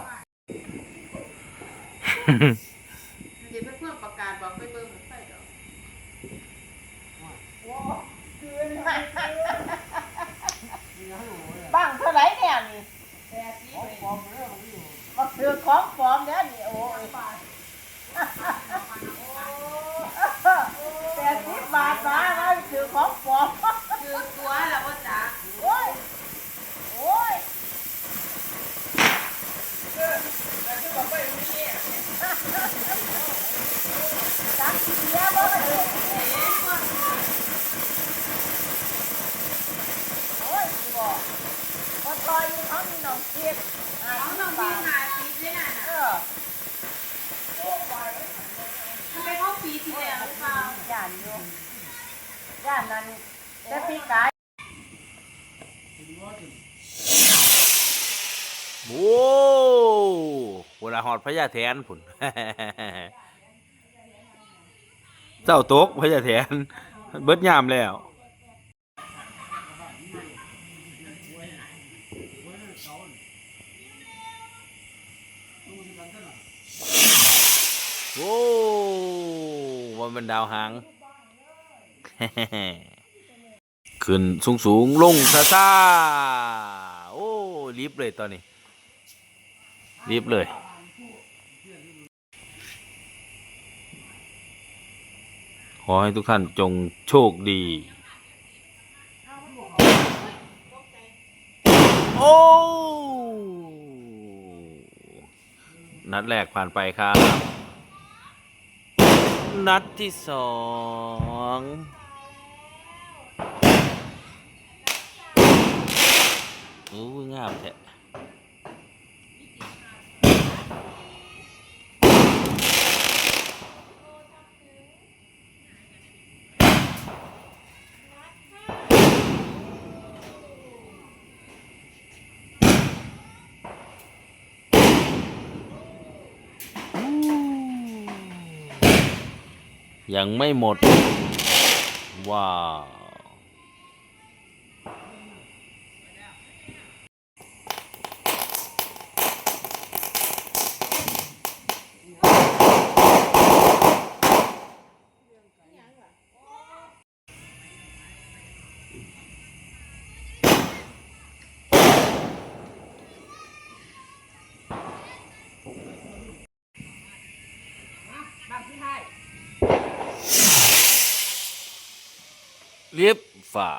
ดเดี๋ยวเพื่อนประกาศบอกไปเบิ่งมันไปดอกบ้างเท่าไหรเนี่ยนี่มาซื้อของปลอมเนี่ยนี่โอ้ยแปดสิบบาทนะมาซื้อของปลอม คือตัวแล้วว่าจ๋า โอ้ย โอ้ยจักเสียบ่เลยโอ้ยบ่บ่ท อยอยู่เขามีน้องเกียรติห้าน้องบมีบาทหาปีด้วยน่ะเอนะอมันเป็นห้องปีที่แล้วหรือเปล่าย่านอยู่ย่านนั้นแต่พี่กายโอ้เวลาหอดพญาแทนผุนเจ้าตกพญาแทน เบิดยามแล้ว โอ้วันเป็นดาวหาง ขึ้นสูงสูงลงซาซาโอ้รีบเลยตอนนี้รีบเลยขอให้ทุกท่านจงโชคดี โอ้นัดแรกผ่านไปครับ นัดที่สองโอ้ยงามแท้ ยังไม่หมด ว้าวเรีย บฝ่า